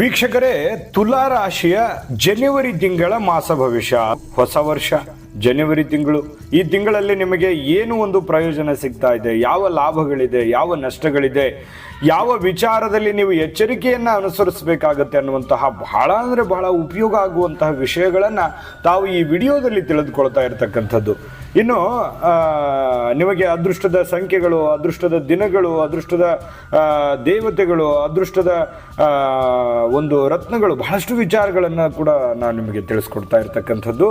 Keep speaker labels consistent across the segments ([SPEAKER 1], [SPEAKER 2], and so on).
[SPEAKER 1] ವೀಕ್ಷಕರೇ, ತುಲಾ ರಾಶಿಯ ಜನವರಿ ತಿಂಗಳ ಮಾಸ ಭವಿಷ್ಯ. ಹೊಸ ವರ್ಷ, ಜನವರಿ ತಿಂಗಳು. ಈ ತಿಂಗಳಲ್ಲಿ ನಿಮಗೆ ಏನು ಒಂದು ಪ್ರಯೋಜನ ಸಿಗ್ತಾ ಇದೆ? ಯಾವ ಲಾಭಗಳಿದೆ? ಯಾವ ನಷ್ಟಗಳಿದೆ? ಯಾವ ವಿಚಾರದಲ್ಲಿ ನೀವು ಎಚ್ಚರಿಕೆಯನ್ನ ಅನುಸರಿಸಬೇಕಾಗತ್ತೆ ಅನ್ನುವಂತಹ ಬಹಳ ಅಂದ್ರೆ ಬಹಳ ಉಪಯೋಗ ಆಗುವಂತಹ ವಿಷಯಗಳನ್ನ ತಾವು ಈ ವಿಡಿಯೋದಲ್ಲಿ ತಿಳಿದುಕೊಳ್ತಾ ಇರತಕ್ಕಂಥದ್ದು. ಇನ್ನು ನಿಮಗೆ ಅದೃಷ್ಟದ ಸಂಖ್ಯೆಗಳು, ಅದೃಷ್ಟದ ದಿನಗಳು, ಅದೃಷ್ಟದ ದೇವತೆಗಳು, ಅದೃಷ್ಟದ ಒಂದು ರತ್ನಗಳು, ಬಹಳಷ್ಟು ವಿಚಾರಗಳನ್ನು ಕೂಡ ನಾನು ನಿಮಗೆ ತಿಳಿಸ್ಕೊಡ್ತಾ ಇರ್ತಕ್ಕಂಥದ್ದು.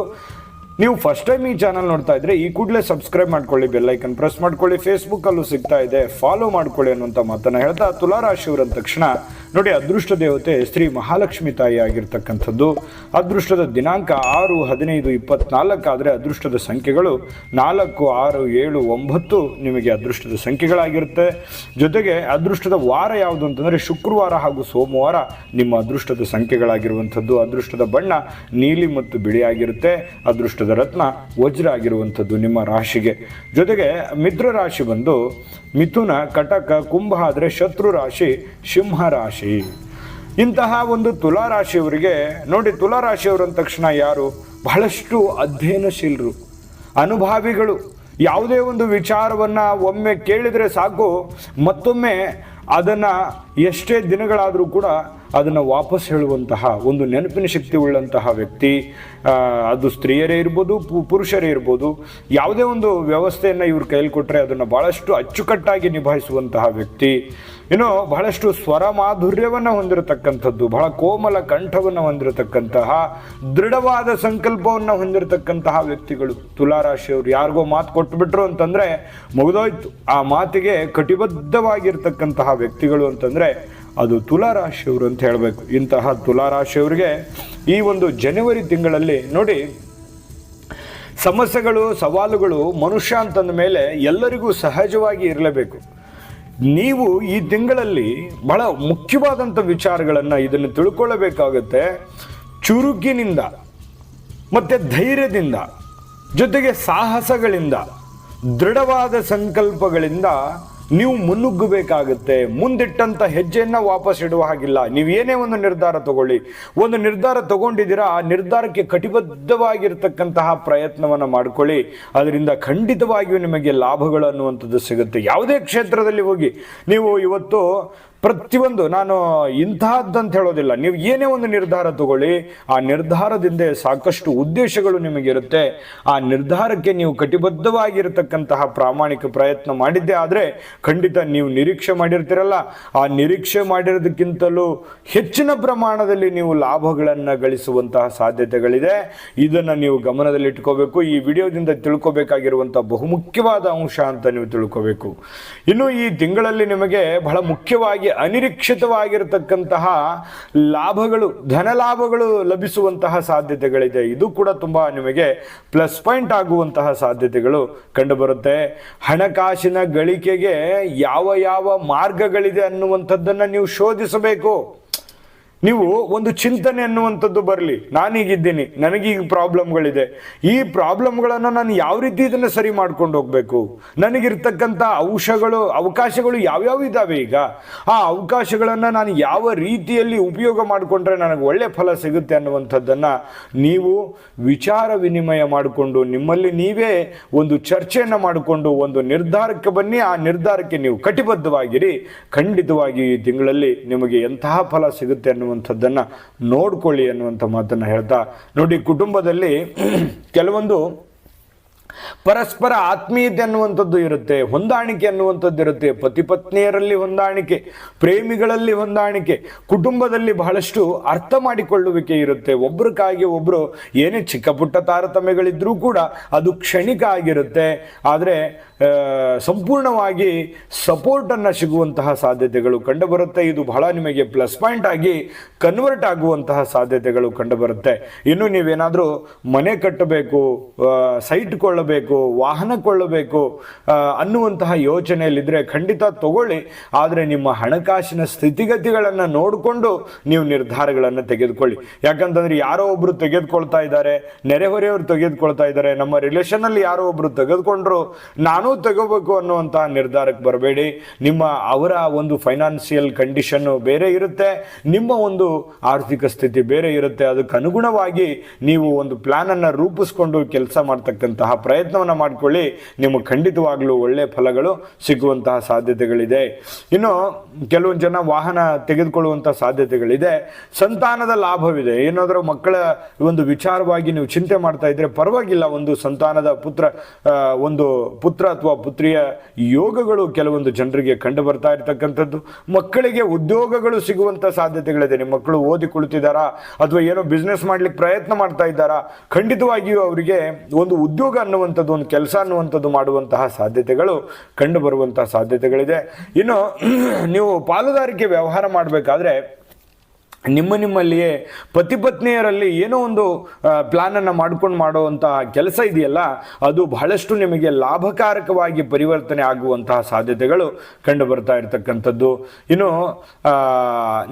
[SPEAKER 1] ನೀವು ಫಸ್ಟ್ ಟೈಮ್ ಈ ಚಾನಲ್ ನೋಡ್ತಾ ಇದ್ರೆ ಈ ಕೂಡಲೇ ಸಬ್ಸ್ಕ್ರೈಬ್ ಮಾಡ್ಕೊಳ್ಳಿ ಬೆಲ್ಲೈಕನ್ ಪ್ರೆಸ್ ಮಾಡ್ಕೊಳ್ಳಿ. ಫೇಸ್ಬುಕ್ ಅಲ್ಲೂ ಸಿಗ್ತಾ ಇದೆ. ಫಾಲೋ ಮಾಡ್ಕೊಳ್ಳಿ ಅನ್ನುವಂಥ ಮಾತನ್ನ ಹೇಳ್ತಾ ತುಲಾರಾಶಿಯವರ ತಕ್ಷಣ ನೋಡಿ, ಅದೃಷ್ಟ ದೇವತೆ ಶ್ರೀ ಮಹಾಲಕ್ಷ್ಮಿ ತಾಯಿ ಆಗಿರ್ತಕ್ಕಂಥದ್ದು. ಅದೃಷ್ಟದ ದಿನಾಂಕ ಆರು, ಹದಿನೈದು ಇಪ್ಪತ್ನಾಲ್ಕಾದರೆ ಅದೃಷ್ಟದ ಸಂಖ್ಯೆಗಳು ನಾಲ್ಕು, ಆರು, ಏಳು, ಒಂಬತ್ತು ನಿಮಗೆ ಅದೃಷ್ಟದ ಸಂಖ್ಯೆಗಳಾಗಿರುತ್ತೆ. ಜೊತೆಗೆ ಅದೃಷ್ಟದ ವಾರ ಯಾವುದು ಅಂತಂದರೆ ಶುಕ್ರವಾರ ಹಾಗೂ ಸೋಮವಾರ ನಿಮ್ಮ ಅದೃಷ್ಟದ ಸಂಖ್ಯೆಗಳಾಗಿರುವಂಥದ್ದು. ಅದೃಷ್ಟದ ಬಣ್ಣ ನೀಲಿ ಮತ್ತು ಬಿಳಿಯಾಗಿರುತ್ತೆ. ಅದೃಷ್ಟದ ರತ್ನ ವಜ್ರ ಆಗಿರುವಂಥದ್ದು ನಿಮ್ಮ ರಾಶಿಗೆ. ಜೊತೆಗೆ ಮಿತ್ರ ರಾಶಿ ಬಂದು ಮಿಥುನ, ಕಟಕ, ಕುಂಭ, ಆದರೆ ಶತ್ರು ರಾಶಿ, ಸಿಂಹ ರಾಶಿ. ಇಂತಹ ಒಂದು ತುಲಾ ರಾಶಿಯವರಿಗೆ ನೋಡಿ ತುಲಾ ರಾಶಿಯವರು ಅಂದ ತಕ್ಷಣ ಯಾರು? ಬಹಳಷ್ಟು ಅಧ್ಯಯನಶೀಲರು, ಅನುಭಾವಿಗಳು. ಯಾವುದೇ ಒಂದು ವಿಚಾರವನ್ನು ಒಮ್ಮೆ ಕೇಳಿದರೆ ಸಾಕು, ಮತ್ತೊಮ್ಮೆ ಅದನ್ನು ಎಷ್ಟೇ ದಿನಗಳಾದರೂ ಕೂಡ ಅದನ್ನು ವಾಪಸ್ ಹೇಳುವಂತಹ ಒಂದು ನೆನಪಿನ ಶಕ್ತಿ ಉಳ್ಳಂತಹ ವ್ಯಕ್ತಿ ಅದು ಸ್ತ್ರೀಯರೇ ಇರ್ಬೋದು ಪುರುಷರೇ ಇರ್ಬೋದು, ಯಾವುದೇ ಒಂದು ವ್ಯವಸ್ಥೆಯನ್ನು ಇವ್ರ ಕೈಲಿ ಕೊಟ್ಟರೆ ಅದನ್ನು ಭಾಳಷ್ಟು ಅಚ್ಚುಕಟ್ಟಾಗಿ ನಿಭಾಯಿಸುವಂತಹ ವ್ಯಕ್ತಿ. ಏನೋ ಬಹಳಷ್ಟು ಸ್ವರ ಮಾಧುರ್ಯವನ್ನು ಹೊಂದಿರತಕ್ಕಂಥದ್ದು, ಬಹಳ ಕೋಮಲ ಕಂಠವನ್ನು ಹೊಂದಿರತಕ್ಕಂತಹ, ದೃಢವಾದ ಸಂಕಲ್ಪವನ್ನು ಹೊಂದಿರತಕ್ಕಂತಹ ವ್ಯಕ್ತಿಗಳು. ತುಲಾರಾಶಿಯವರು ಯಾರಿಗೋ ಮಾತು ಕೊಟ್ಟುಬಿಟ್ರು ಅಂತಂದರೆ ಮುಗಿದೋಯ್ತು. ಆ ಮಾತಿಗೆ ಕಟಿಬದ್ಧವಾಗಿರ್ತಕ್ಕಂತಹ ವ್ಯಕ್ತಿಗಳು ಅಂತಂದ್ರೆ ಅದು ತುಲಾರಾಶಿಯವರು ಅಂತ ಹೇಳಬೇಕು. ಇಂತಹ ತುಲಾರಾಶಿಯವರಿಗೆ ಈ ಒಂದು ಜನವರಿ ತಿಂಗಳಲ್ಲಿ ನೋಡಿ, ಸಮಸ್ಯೆಗಳು, ಸವಾಲುಗಳು ಮನುಷ್ಯ ಅಂತಂದ ಮೇಲೆ ಎಲ್ಲರಿಗೂ ಸಹಜವಾಗಿ ಇರಲೇಬೇಕು. ನೀವು ಈ ತಿಂಗಳಲ್ಲಿ ಬಹಳ ಮುಖ್ಯವಾದಂಥ ವಿಚಾರಗಳನ್ನು ಇದನ್ನು ತಿಳ್ಕೊಳ್ಳಬೇಕಾಗುತ್ತೆ ಚುರುಕಿನಿಂದ, ಮತ್ತು ಧೈರ್ಯದಿಂದ, ಜೊತೆಗೆ ಸಾಹಸಗಳಿಂದ, ದೃಢವಾದ ಸಂಕಲ್ಪಗಳಿಂದ ನೀವು ಮುನ್ನುಗ್ಗಬೇಕಾಗುತ್ತೆ, ಮುಂದಿಟ್ಟಂತ ಹೆಜ್ಜೆಯನ್ನ ವಾಪಸ್ ಇಡುವ ಹಾಗಿಲ್ಲ. ನೀವು ಏನೇ ಒಂದು ನಿರ್ಧಾರ ತಗೊಳ್ಳಿ. ಒಂದು ನಿರ್ಧಾರ ತಗೊಂಡಿದ್ದೀರಾ, ಆ ನಿರ್ಧಾರಕ್ಕೆ ಕಟಿಬದ್ಧವಾಗಿರ್ತಕ್ಕಂತಹ ಪ್ರಯತ್ನವನ್ನು ಮಾಡ್ಕೊಳ್ಳಿ. ಅದರಿಂದ ಖಂಡಿತವಾಗಿಯೂ ನಿಮಗೆ ಲಾಭಗಳು ಅನ್ನುವಂಥದ್ದು ಸಿಗುತ್ತೆ. ಯಾವುದೇ ಕ್ಷೇತ್ರದಲ್ಲಿ ಹೋಗಿ, ನೀವು ಇವತ್ತು ಪ್ರತಿಯೊಂದು ನಾನು ಇಂತಹದ್ದಂತ ಹೇಳೋದಿಲ್ಲ. ನೀವು ಏನೇ ಒಂದು ನಿರ್ಧಾರ ತಗೊಳ್ಳಿ, ಆ ನಿರ್ಧಾರದಿಂದ ಸಾಕಷ್ಟು ಉದ್ದೇಶಗಳು ನಿಮಗಿರುತ್ತೆ ಆ ನಿರ್ಧಾರಕ್ಕೆ ನೀವು ಕಟಿಬದ್ಧವಾಗಿರತಕ್ಕಂತಹ ಪ್ರಾಮಾಣಿಕ ಪ್ರಯತ್ನ ಮಾಡಿದ್ದೆ ಆದರೆ ಖಂಡಿತ ನೀವು ನಿರೀಕ್ಷೆ ಮಾಡಿರ್ತೀರಲ್ಲ. ಆ ನಿರೀಕ್ಷೆ ಮಾಡಿರೋದಕ್ಕಿಂತಲೂ ಹೆಚ್ಚಿನ ಪ್ರಮಾಣದಲ್ಲಿ ನೀವು ಲಾಭಗಳನ್ನು ಗಳಿಸುವಂತಹ ಸಾಧ್ಯತೆಗಳಿದೆ. ಇದನ್ನು ನೀವು ಗಮನದಲ್ಲಿಟ್ಕೋಬೇಕು. ಈ ವಿಡಿಯೋದಿಂದ ತಿಳ್ಕೊಬೇಕಾಗಿರುವಂಥ ಬಹುಮುಖ್ಯವಾದ ಅಂಶ ಅಂತ ನೀವು ತಿಳ್ಕೋಬೇಕು. ಇನ್ನು ಈ ತಿಂಗಳಲ್ಲಿ ನಿಮಗೆ ಬಹಳ ಮುಖ್ಯವಾಗಿ ಅನಿರೀಕ್ಷಿತವಾಗಿರತಕ್ಕಂತಹ ಲಾಭಗಳು, ಧನ ಲಾಭಗಳು ಲಭಿಸುವಂತಹ ಸಾಧ್ಯತೆಗಳಿದೆ. ಇದು ಕೂಡ ತುಂಬ ನಿಮಗೆ ಪ್ಲಸ್ ಪಾಯಿಂಟ್ ಆಗುವಂತಹ ಸಾಧ್ಯತೆಗಳು ಕಂಡುಬರುತ್ತೆ. ಹಣಕಾಸಿನ ಗಳಿಕೆಗೆ ಯಾವ ಯಾವ ಮಾರ್ಗಗಳಿದೆ ಅನ್ನುವಂಥದ್ದನ್ನು ನೀವು ಶೋಧಿಸಬೇಕು. ನೀವು ಒಂದು ಚಿಂತನೆ ಅನ್ನುವಂಥದ್ದು ಬರಲಿ. ನಾನೀಗಿದ್ದೀನಿ. ನನಗೀಗ ಪ್ರಾಬ್ಲಮ್ಗಳಿದೆ. ಈ ಪ್ರಾಬ್ಲಮ್ಗಳನ್ನು ನಾನು ಯಾವ ರೀತಿ ಇದನ್ನು ಸರಿ ಮಾಡ್ಕೊಂಡು ಹೋಗಬೇಕು? ನನಗಿರ್ತಕ್ಕಂಥ ಅಂಶಗಳು ಅವಕಾಶಗಳು ಯಾವ್ಯಾವ ಇದ್ದಾವೆ ಈಗ? ಆ ಅವಕಾಶಗಳನ್ನು ನಾನು ಯಾವ ರೀತಿಯಲ್ಲಿ ಉಪಯೋಗ ಮಾಡಿಕೊಂಡ್ರೆ ನನಗೆ ಒಳ್ಳೆ ಫಲ ಸಿಗುತ್ತೆ ಅನ್ನುವಂಥದ್ದನ್ನು ನೀವು ವಿಚಾರ ವಿನಿಮಯ ಮಾಡಿಕೊಂಡು, ನಿಮ್ಮಲ್ಲಿ ನೀವೇ ಒಂದು ಚರ್ಚೆಯನ್ನು ಮಾಡಿಕೊಂಡು, ಒಂದು ನಿರ್ಧಾರಕ್ಕೆ ಬನ್ನಿ. ಆ ನಿರ್ಧಾರಕ್ಕೆ ನೀವು ಕಟಿಬದ್ಧವಾಗಿರಿ. ಖಂಡಿತವಾಗಿ ಈ ತಿಂಗಳಲ್ಲಿ ನಿಮಗೆ ಎಂತಹ ಫಲ ಸಿಗುತ್ತೆ ಅನ್ನುವಂಥದ್ದನ್ನು ನೋಡ್ಕೊಳ್ಳಿ ಅನ್ನುವಂಥ ಮಾತನ್ನು ಹೇಳ್ತಾ, ನೋಡಿ ಕುಟುಂಬದಲ್ಲಿ ಕೆಲವೊಂದು ಪರಸ್ಪರ ಆತ್ಮೀಯತೆ ಅನ್ನುವಂಥದ್ದು ಇರುತ್ತೆ, ಹೊಂದಾಣಿಕೆ ಅನ್ನುವಂಥದ್ದು ಇರುತ್ತೆ, ಪತಿ ಪತ್ನಿಯರಲ್ಲಿ ಹೊಂದಾಣಿಕೆ, ಪ್ರೇಮಿಗಳಲ್ಲಿ ಹೊಂದಾಣಿಕೆ, ಕುಟುಂಬದಲ್ಲಿ ಬಹಳಷ್ಟು ಅರ್ಥ ಮಾಡಿಕೊಳ್ಳುವಿಕೆ ಇರುತ್ತೆ. ಒಬ್ಬರಿಗಾಗಿ ಒಬ್ಬರು ಏನೇ ಚಿಕ್ಕ ಪುಟ್ಟ ತಾರತಮ್ಯಗಳಿದ್ರೂ ಕೂಡ ಅದು ಕ್ಷಣಿಕ ಆಗಿರುತ್ತೆ. ಆದರೆ ಸಂಪೂರ್ಣವಾಗಿ ಸಪೋರ್ಟನ್ನು ಸಿಗುವಂತಹ ಸಾಧ್ಯತೆಗಳು ಕಂಡುಬರುತ್ತೆ. ಇದು ಬಹಳ ನಿಮಗೆ ಪ್ಲಸ್ ಪಾಯಿಂಟ್ ಆಗಿ ಕನ್ವರ್ಟ್ ಆಗುವಂತಹ ಸಾಧ್ಯತೆಗಳು ಕಂಡುಬರುತ್ತೆ. ಇನ್ನು ನೀವೇನಾದರೂ ಮನೆ ಕಟ್ಟಬೇಕು ಸೈಟ್ ಕೊಳ್ಳಬೇಕು, ವಾಹನ ಕೊಳ್ಳಬೇಕು ಅನ್ನುವಂತಹ ಯೋಚನೆಯಲ್ಲಿದ್ದರೆ ಖಂಡಿತ ತಗೊಳ್ಳಿ. ಆದರೆ ನಿಮ್ಮ ಹಣಕಾಸಿನ ಸ್ಥಿತಿಗತಿಗಳನ್ನು ನೋಡಿಕೊಂಡು ನೀವು ನಿರ್ಧಾರಗಳನ್ನು ತೆಗೆದುಕೊಳ್ಳಿ. ಯಾಕಂತಂದರೆ ಯಾರೋ ಒಬ್ಬರು ತೆಗೆದುಕೊಳ್ತಾ ಇದ್ದಾರೆ, ನೆರೆಹೊರೆಯವರು ತೆಗೆದುಕೊಳ್ತಾ ಇದ್ದಾರೆ, ನಮ್ಮ ರಿಲೇಷನ್ ಅಲ್ಲಿ ಯಾರೋ ಒಬ್ಬರು ತೆಗೆದುಕೊಂಡ್ರು, ನಾನು ತಗೋಬೇಕು ಅನ್ನುವಂಥ ನಿರ್ಧಾರಕ್ಕೆ ಬರಬೇಡಿ. ನಿಮ್ಮ ಅವರ ಒಂದು ಫೈನಾನ್ಸಿಯಲ್ ಕಂಡೀಷನ್ ಬೇರೆ ಇರುತ್ತೆ. ನಿಮ್ಮ ಒಂದು ಆರ್ಥಿಕ ಸ್ಥಿತಿ ಬೇರೆ ಇರುತ್ತೆ. ಅದಕ್ಕೆ ಅನುಗುಣವಾಗಿ ನೀವು ಒಂದು ಪ್ಲಾನ್ ಅನ್ನ ರೂಪಿಸ್ಕೊಂಡು ಕೆಲಸ ಮಾಡ್ತಕ್ಕಂತಹ ಪ್ರಯತ್ನವನ್ನು ಮಾಡ್ಕೊಳ್ಳಿ. ನಿಮಗೆ ಖಂಡಿತವಾಗಲೂ ಒಳ್ಳೆ ಫಲಗಳು ಸಿಗುವಂತಹ ಸಾಧ್ಯತೆಗಳಿದೆ. ಇನ್ನು ಕೆಲವೊಂದು ಜನ ವಾಹನ ತೆಗೆದುಕೊಳ್ಳುವಂಥ ಸಾಧ್ಯತೆಗಳಿದೆ. ಸಂತಾನದ ಲಾಭವಿದೆ. ಏನಾದರೂ ಮಕ್ಕಳ ಒಂದು ವಿಚಾರವಾಗಿ ನೀವು ಚಿಂತೆ ಮಾಡ್ತಾ ಇದ್ರೆ ಪರವಾಗಿಲ್ಲ. ಒಂದು ಸಂತಾನದ ಪುತ್ರ ಒಂದು ಪುತ್ರ ಅಥವಾ ಪುತ್ರಿಯ ಯೋಗಗಳು ಕೆಲವೊಂದು ಜನರಿಗೆ ಕಂಡು ಬರ್ತಾ ಇರತಕ್ಕಂಥದ್ದು. ಮಕ್ಕಳಿಗೆ ಉದ್ಯೋಗಗಳು ಸಿಗುವಂಥ ಸಾಧ್ಯತೆಗಳಿದೆ. ನಿಮ್ಮ ಮಕ್ಕಳು ಓದಿ ಕುಳಿತಿದ್ದಾರಾ? ಅಥವಾ ಏನೋ ಬಿಸ್ನೆಸ್ ಮಾಡ್ಲಿಕ್ಕೆ ಪ್ರಯತ್ನ ಮಾಡ್ತಾ ಇದ್ದಾರಾ? ಖಂಡಿತವಾಗಿಯೂ ಅವರಿಗೆ ಒಂದು ಉದ್ಯೋಗ ಅನ್ನುವಂಥದ್ದು, ಒಂದು ಕೆಲಸ ಅನ್ನುವಂಥದ್ದು ಮಾಡುವಂತಹ ಸಾಧ್ಯತೆಗಳು ಕಂಡು ಬರುವಂತಹ ಸಾಧ್ಯತೆಗಳಿದೆ. ಇನ್ನು, ನೀವು ಪಾಲುದಾರಿಕೆ ವ್ಯವಹಾರ ಮಾಡಬೇಕಾದ್ರೆ ನಿಮ್ಮ ನಿಮ್ಮಲ್ಲಿಯೇ ಪತಿ ಪತ್ನಿಯರಲ್ಲಿ ಏನೋ ಒಂದು ಪ್ಲಾನನ್ನು ಮಾಡ್ಕೊಂಡು ಮಾಡುವಂತಹ ಕೆಲಸ ಇದೆಯಲ್ಲ, ಅದು ಬಹಳಷ್ಟು ನಿಮಗೆ ಲಾಭಕಾರಕವಾಗಿ ಪರಿವರ್ತನೆ ಆಗುವಂತಹ ಸಾಧ್ಯತೆಗಳು ಕಂಡು ಬರ್ತಾ ಇರತಕ್ಕಂಥದ್ದು. ಇನ್ನು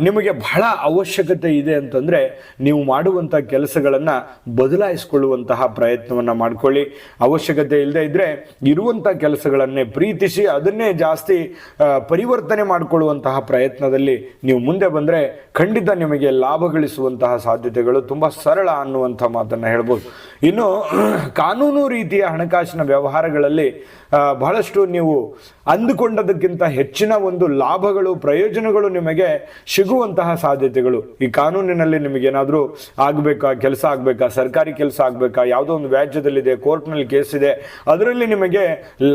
[SPEAKER 1] ನಿಮಗೆ ಬಹಳ ಅವಶ್ಯಕತೆ ಇದೆ ಅಂತಂದರೆ ನೀವು ಮಾಡುವಂಥ ಕೆಲಸಗಳನ್ನು ಬದಲಾಯಿಸಿಕೊಳ್ಳುವಂತಹ ಪ್ರಯತ್ನವನ್ನು ಮಾಡ್ಕೊಳ್ಳಿ. ಅವಶ್ಯಕತೆ ಇಲ್ಲದೆ ಇದ್ದರೆ ಇರುವಂಥ ಕೆಲಸಗಳನ್ನೇ ಪ್ರೀತಿಸಿ ಅದನ್ನೇ ಜಾಸ್ತಿ ಪರಿವರ್ತನೆ ಮಾಡಿಕೊಳ್ಳುವಂತಹ ಪ್ರಯತ್ನದಲ್ಲಿ ನೀವು ಮುಂದೆ ಬಂದರೆ ಖಂಡಿತ ನಿಮಗೆ ಲಾಭ ಗಳಿಸುವಂತಹ ಸಾಧ್ಯತೆಗಳು ತುಂಬ ಸರಳ ಅನ್ನುವಂಥ ಮಾತನ್ನು ಹೇಳ್ಬೋದು. ಇನ್ನು, ಕಾನೂನು ರೀತಿಯ ಹಣಕಾಸಿನ ವ್ಯವಹಾರಗಳಲ್ಲಿ ಬಹಳಷ್ಟು ನೀವು ಅಂದುಕೊಂಡದಕ್ಕಿಂತ ಹೆಚ್ಚಿನ ಒಂದು ಲಾಭಗಳು, ಪ್ರಯೋಜನಗಳು ನಿಮಗೆ ಸಿಗುವಂತಹ ಸಾಧ್ಯತೆಗಳು. ಈ ಕಾನೂನಿನಲ್ಲಿ ನಿಮಗೇನಾದರೂ ಆಗಬೇಕಾ, ಕೆಲಸ ಆಗಬೇಕಾ, ಸರ್ಕಾರಿ ಕೆಲಸ ಆಗಬೇಕಾ, ಯಾವುದೋ ಒಂದು ವ್ಯಾಜ್ಯದಲ್ಲಿದೆ, ಕೋರ್ಟ್ನಲ್ಲಿ ಕೇಸ್ ಇದೆ, ಅದರಲ್ಲಿ ನಿಮಗೆ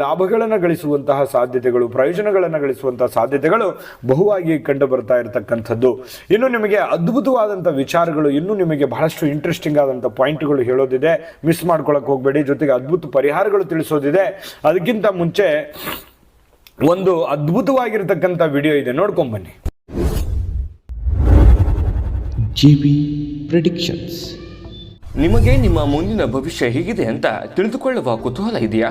[SPEAKER 1] ಲಾಭಗಳನ್ನು ಗಳಿಸುವಂತಹ ಸಾಧ್ಯತೆಗಳು, ಪ್ರಯೋಜನಗಳನ್ನು ಗಳಿಸುವಂತಹ ಸಾಧ್ಯತೆಗಳು ಬಹುವಾಗಿ ಕಂಡು ಬರ್ತಾ ಇರತಕ್ಕಂಥದ್ದು. ಇನ್ನು ನಿಮಗೆ ಅದ್ಭುತವಾದಂಥ ವಿಚಾರಗಳು, ಇನ್ನೂ ನಿಮಗೆ ಬಹಳಷ್ಟು ಇಂಟ್ರೆಸ್ಟಿಂಗ್ ಆದಂಥ ಪಾಯಿಂಟ್ಗಳು ಹೇಳೋದಿದೆ. ಮಿಸ್ ಮಾಡ್ಕೊಳಕ್ಕೆ ಹೋಗಬೇಡಿ, ಜೊತೆಗೆ ಅದ್ಭುತ ಪರಿಹಾರಗಳು ತಿಳಿಸೋದಿದೆ. ಅದಕ್ಕಿಂತ ಮುಂಚೆ ಒಂದು ಅದ್ಭುತವಾಗಿರತಕ್ಕಂಥ ವಿಡಿಯೋ ಇದೆ. ನೋಡ್ಕೊಂಬನ್ನಿ
[SPEAKER 2] ಜಿ ಬಿ ಪ್ರೆಡಿಕ್ಷನ್ಸ್.
[SPEAKER 3] ನಿಮಗೆ ನಿಮ್ಮ ಮುಂದಿನ ಭವಿಷ್ಯ ಹೇಗಿದೆ ಅಂತ ತಿಳಿದುಕೊಳ್ಳುವ ಕುತೂಹಲ ಇದೆಯಾ?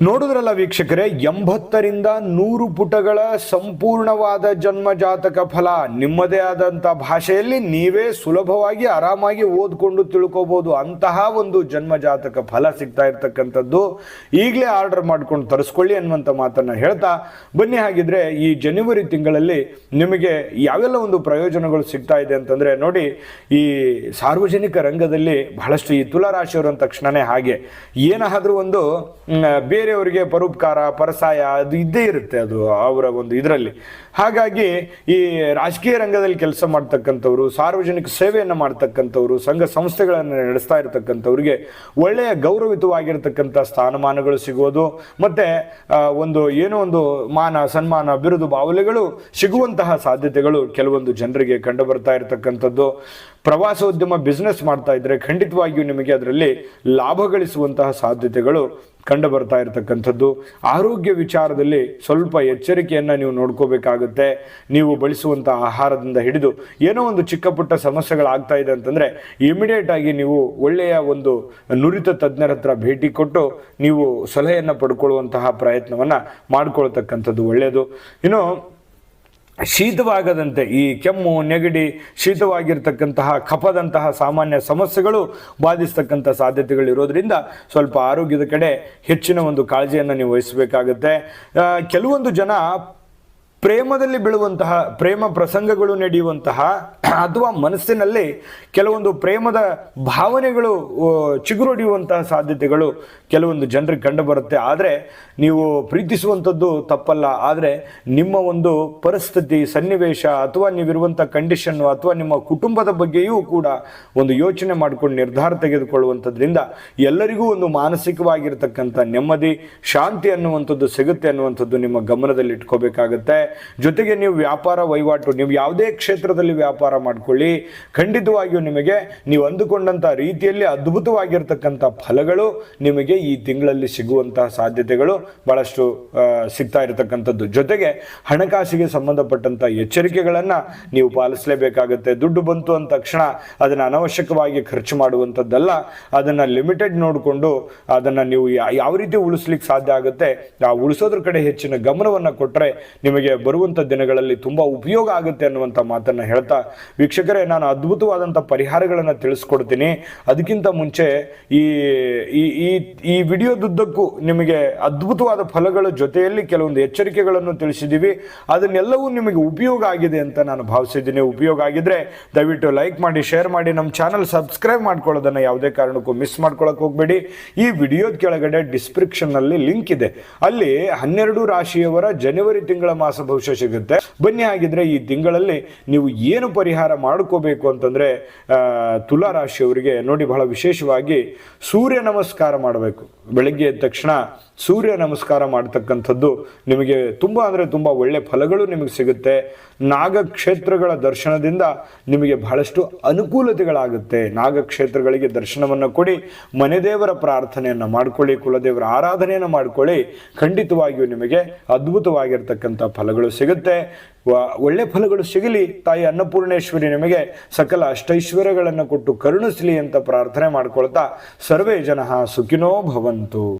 [SPEAKER 1] ನೋಡಿದ್ರಲ್ಲ ವೀಕ್ಷಕರೇ ಎಂಬತ್ತರಿಂದ ನೂರು ಪುಟಗಳ ಸಂಪೂರ್ಣವಾದ ಜನ್ಮ ಜಾತಕ ಫಲ. ನಿಮ್ಮದೇ ಆದಂಥ ಭಾಷೆಯಲ್ಲಿ ನೀವೇ ಸುಲಭವಾಗಿ ಆರಾಮಾಗಿ ಓದ್ಕೊಂಡು ತಿಳ್ಕೊಬೋದು. ಅಂತಹ ಒಂದು ಜನ್ಮ ಜಾತಕ ಫಲ ಸಿಗ್ತಾ ಇರ್ತಕ್ಕಂಥದ್ದು ಈಗಲೇ ಆರ್ಡರ್ ಮಾಡ್ಕೊಂಡು ತರಿಸ್ಕೊಳ್ಳಿ ಅನ್ನುವಂಥ ಮಾತನ್ನು ಹೇಳ್ತಾ ಬನ್ನಿ ಹಾಗಿದ್ರೆ ಈ ಜನವರಿ ತಿಂಗಳಲ್ಲಿ ನಿಮಗೆ ಯಾವೆಲ್ಲ ಒಂದು ಪ್ರಯೋಜನಗಳು ಸಿಗ್ತಾ ಇದೆ ಅಂತಂದ್ರೆ ನೋಡಿ ಈ ಸಾರ್ವಜನಿಕ ರಂಗದಲ್ಲಿ ಬಹಳಷ್ಟು ಈ ತುಲಾರಾಶಿಯವರು ಅಂದ ತಕ್ಷಣನೇ ಹಾಗೆ. ಏನಾದರೂ ಒಂದು ಮ್, ಬೇರೆಯವರಿಗೆ ಪರೋಪಕಾರ ಪರಸಾಯ ಅದು ಇದ್ದೇ ಇರುತ್ತೆ ಅದು ಅವರ ಒಂದು ಇದರಲ್ಲಿ. ಹಾಗಾಗಿ ಈ ರಾಜಕೀಯ ರಂಗದಲ್ಲಿ ಕೆಲಸ ಮಾಡ್ತಕ್ಕಂಥವ್ರು, ಸಾರ್ವಜನಿಕ ಸೇವೆಯನ್ನು ಮಾಡ್ತಕ್ಕಂಥವ್ರು, ಸಂಘ ಸಂಸ್ಥೆಗಳನ್ನು ನಡೆಸ್ತಾ ಇರತಕ್ಕಂಥವ್ರಿಗೆ ಒಳ್ಳೆಯ ಗೌರವಿತವಾಗಿರ್ತಕ್ಕಂಥ ಸ್ಥಾನಮಾನಗಳು ಸಿಗೋದು ಮತ್ತೆ ಒಂದು ಏನೋ ಒಂದು ಮಾನ, ಸನ್ಮಾನ ಬಿರುದು ಬಾವಲಿಗಳು ಸಿಗುವಂತಹ ಸಾಧ್ಯತೆಗಳು ಕೆಲವೊಂದು ಜನರಿಗೆ ಕಂಡು ಬರ್ತಾ ಇರತಕ್ಕಂಥದ್ದು. ಪ್ರವಾಸೋದ್ಯಮ ಬಿಸ್ನೆಸ್ ಮಾಡ್ತಾ ಇದ್ರೆ ಖಂಡಿತವಾಗಿಯೂ ನಿಮಗೆ ಅದರಲ್ಲಿ ಲಾಭ ಗಳಿಸುವಂತಹ ಸಾಧ್ಯತೆಗಳು ಕಂಡು ಬರ್ತಾ ಇರತಕ್ಕಂಥದ್ದು. ಆರೋಗ್ಯ ವಿಚಾರದಲ್ಲಿ ಸ್ವಲ್ಪ ಎಚ್ಚರಿಕೆಯನ್ನು ನೀವು ನೋಡ್ಕೋಬೇಕಾಗುತ್ತೆ. ಮಾಡಬೇಕಾಗುತ್ತೆ ನೀವು ಬಳಸುವಂಥ ಆಹಾರದಿಂದ ಹಿಡಿದು ಏನೋ ಒಂದು ಚಿಕ್ಕ ಪುಟ್ಟ ಸಮಸ್ಯೆಗಳಾಗ್ತಾ ಇದೆ ಅಂತಂದರೆ ಇಮಿಡಿಯೇಟ್ ಆಗಿ ನೀವು ಒಳ್ಳೆಯ ಒಂದು ನುರಿತ ತಜ್ಞರ ಹತ್ರ ಭೇಟಿ ಕೊಟ್ಟು ನೀವು ಸಲಹೆಯನ್ನು ಪಡ್ಕೊಳ್ಳುವಂತಹ ಪ್ರಯತ್ನವನ್ನು ಮಾಡ್ಕೊಳ್ತಕ್ಕಂಥದ್ದು ಒಳ್ಳೆಯದು ಇನ್ನು ಶೀತವಾಗದಂತೆ ಈ ಕೆಮ್ಮು, ನೆಗಡಿ, ಶೀತವಾಗಿರ್ತಕ್ಕಂತಹ ಕಪದಂತಹ ಸಾಮಾನ್ಯ ಸಮಸ್ಯೆಗಳು ಬಾಧಿಸ್ತಕ್ಕಂಥ ಸಾಧ್ಯತೆಗಳು ಇರೋದ್ರಿಂದ ಸ್ವಲ್ಪ ಆರೋಗ್ಯದ ಕಡೆ ಹೆಚ್ಚಿನ ಒಂದು ಕಾಳಜಿಯನ್ನು ನೀವು ವಹಿಸಬೇಕಾಗುತ್ತೆ. ಕೆಲವೊಂದು ಜನ ಪ್ರೇಮದಲ್ಲಿ ಬೀಳುವಂತಹ, ಪ್ರೇಮ ಪ್ರಸಂಗಗಳು ನಡೆಯುವಂತಹ, ಅಥವಾ ಮನಸ್ಸಿನಲ್ಲಿ ಕೆಲವೊಂದು ಪ್ರೇಮದ ಭಾವನೆಗಳು ಚಿಗುರೊಡೆಯುವಂತಹ ಸಾಧ್ಯತೆಗಳು ಕೆಲವೊಂದು ಜನರಿಗೆ ಕಂಡು ಬರುತ್ತೆ. ಆದರೆ ನೀವು ಪ್ರೀತಿಸುವಂಥದ್ದು ತಪ್ಪಲ್ಲ. ಆದರೆ ನಿಮ್ಮ ಒಂದು ಪರಿಸ್ಥಿತಿ, ಸನ್ನಿವೇಶ, ಅಥವಾ ನೀವಿರುವಂಥ ಕಂಡೀಷನ್ನು ಅಥವಾ ನಿಮ್ಮ ಕುಟುಂಬದ ಬಗ್ಗೆಯೂ ಕೂಡ ಒಂದು ಯೋಚನೆ ಮಾಡಿಕೊಂಡು ನಿರ್ಧಾರ ತೆಗೆದುಕೊಳ್ಳುವಂಥದ್ರಿಂದ ಎಲ್ಲರಿಗೂ ಒಂದು ಮಾನಸಿಕವಾಗಿರ್ತಕ್ಕಂಥ ನೆಮ್ಮದಿ, ಶಾಂತಿ ಅನ್ನುವಂಥದ್ದು ಸಿಗುತ್ತೆ ಅನ್ನುವಂಥದ್ದು ನಿಮ್ಮ ಗಮನದಲ್ಲಿ ಇಟ್ಕೋಬೇಕಾಗತ್ತೆ ಜೊತೆಗೆ ನೀವು ವ್ಯಾಪಾರ ವಹಿವಾಟು, ನೀವು ಯಾವುದೇ ಕ್ಷೇತ್ರದಲ್ಲಿ ವ್ಯಾಪಾರ ಮಾಡ್ಕೊಳ್ಳಿ, ಖಂಡಿತವಾಗಿಯೂ ನಿಮಗೆ, ನೀವು ಅಂದುಕೊಂಡಂಥ ರೀತಿಯಲ್ಲಿ ಅದ್ಭುತವಾಗಿರ್ತಕ್ಕಂಥ ಫಲಗಳು ನಿಮಗೆ ಈ ತಿಂಗಳಲ್ಲಿ ಸಿಗುವಂತಹ ಸಾಧ್ಯತೆಗಳು ಬಹಳಷ್ಟು ಸಿಗ್ತಾ ಇರತಕ್ಕಂಥದ್ದು. ಜೊತೆಗೆ ಹಣಕಾಸಿಗೆ ಸಂಬಂಧಪಟ್ಟಂಥ ಎಚ್ಚರಿಕೆಗಳನ್ನು ನೀವು ಪಾಲಿಸಲೇಬೇಕಾಗುತ್ತೆ. ದುಡ್ಡು ಬಂತು ಅಂದ ತಕ್ಷಣ ಅದನ್ನು ಅನವಶ್ಯಕವಾಗಿ ಖರ್ಚು ಮಾಡುವಂಥದ್ದಲ್ಲ, ಅದನ್ನು ಲಿಮಿಟೆಡ್ ನೋಡಿಕೊಂಡು ಅದನ್ನು ನೀವು ಯಾವ ರೀತಿ ಉಳಿಸ್ಲಿಕ್ಕೆ ಸಾಧ್ಯ ಆಗುತ್ತೆ, ಆ ಉಳಿಸೋದ್ರ ಕಡೆ ಹೆಚ್ಚಿನ ಗಮನವನ್ನು ಕೊಟ್ಟರೆ ನಿಮಗೆ ಬರುವಂಥ ದಿನಗಳಲ್ಲಿ ತುಂಬ ಉಪಯೋಗ ಆಗುತ್ತೆ ಅನ್ನುವಂಥ ಮಾತನ್ನು ಹೇಳ್ತಾ ವೀಕ್ಷಕರೇ, ನಾನು ಅದ್ಭುತವಾದಂಥ ಪರಿಹಾರಗಳನ್ನು ತಿಳಿಸ್ಕೊಡ್ತೀನಿ. ಅದಕ್ಕಿಂತ ಮುಂಚೆ ಈ ಈ ಈ ಈ ವಿಡಿಯೋದುದ್ದಕ್ಕೂ ನಿಮಗೆ ಅದ್ಭುತವಾದ ಫಲಗಳ ಜೊತೆಯಲ್ಲಿ ಕೆಲವೊಂದು ಎಚ್ಚರಿಕೆಗಳನ್ನು ತಿಳಿಸಿದ್ದೀವಿ ಅದನ್ನೆಲ್ಲವೂ ನಿಮಗೆ ಉಪಯೋಗ ಆಗಿದೆ ಅಂತ ನಾನು ಭಾವಿಸಿದ್ದೀನಿ. ಉಪಯೋಗ ಆಗಿದ್ರೆ ದಯವಿಟ್ಟು ಲೈಕ್ ಮಾಡಿ, ಶೇರ್ ಮಾಡಿ, ನಮ್ಮ ಚಾನಲ್ ಸಬ್ಸ್ಕ್ರೈಬ್ ಮಾಡ್ಕೊಳ್ಳೋದನ್ನು ಯಾವುದೇ ಕಾರಣಕ್ಕೂ ಮಿಸ್ ಮಾಡ್ಕೊಳ್ಳೋಕೆ ಹೋಗಬೇಡಿ. ಈ ವಿಡಿಯೋದ ಕೆಳಗಡೆ ಡಿಸ್ಕ್ರಿಪ್ಷನ್ನಲ್ಲಿ ಲಿಂಕ್ ಇದೆ. ಅಲ್ಲಿ ಹನ್ನೆರಡು ರಾಶಿಯವರ ಜನವರಿ ತಿಂಗಳ ಮಾಸ ಭವಿಷ್ಯ ಸಿಗುತ್ತೆ ಬನ್ನಿ ಹಾಗಿದ್ರೆ ಈ ತಿಂಗಳಲ್ಲಿ ನೀವು ಏನು ಪರಿಹಾರ ಮಾಡ್ಕೋಬೇಕು ಅಂತಂದ್ರೆ ತುಲಾ ರಾಶಿಯವರಿಗೆ ನೋಡಿ ಬಹಳ ವಿಶೇಷವಾಗಿ ಸೂರ್ಯ ನಮಸ್ಕಾರ ಮಾಡಬೇಕು. ಬೆಳಗ್ಗೆ ಎದ್ದ ತಕ್ಷಣ ಸೂರ್ಯ ನಮಸ್ಕಾರ ಮಾಡ್ತಕ್ಕಂಥದ್ದು ನಿಮಗೆ ತುಂಬ ಅಂದರೆ ತುಂಬ ಒಳ್ಳೆ ಫಲಗಳು ನಿಮಗೆ ಸಿಗುತ್ತೆ. ನಾಗಕ್ಷೇತ್ರಗಳ ದರ್ಶನದಿಂದ ನಿಮಗೆ ಬಹಳಷ್ಟು ಅನುಕೂಲತೆಗಳಾಗುತ್ತೆ. ನಾಗಕ್ಷೇತ್ರಗಳಿಗೆ ದರ್ಶನವನ್ನು ಕೊಡಿ ಮನೆದೇವರ ಪ್ರಾರ್ಥನೆಯನ್ನು ಮಾಡ್ಕೊಳ್ಳಿ, ಕುಲದೇವರ ಆರಾಧನೆಯನ್ನು ಮಾಡಿಕೊಳ್ಳಿ. ಖಂಡಿತವಾಗಿಯೂ ನಿಮಗೆ ಅದ್ಭುತವಾಗಿರ್ತಕ್ಕಂಥ ಫಲಗಳು ಸಿಗುತ್ತೆ. ವ- ಒಳ್ಳೆ ಫಲಗಳು ಸಿಗಲಿ ತಾಯಿ ಅನ್ನಪೂರ್ಣೇಶ್ವರಿ ನಿಮಗೆ ಸಕಲ ಅಷ್ಟೈಶ್ವರ್ಯಗಳನ್ನು ಕೊಟ್ಟು ಕರುಣಿಸಲಿ ಅಂತ ಪ್ರಾರ್ಥನೆ ಮಾಡ್ಕೊಳ್ತಾ ಸರ್ವೇ ಜನ ಸುಖಿನೋ ಭವಂತು.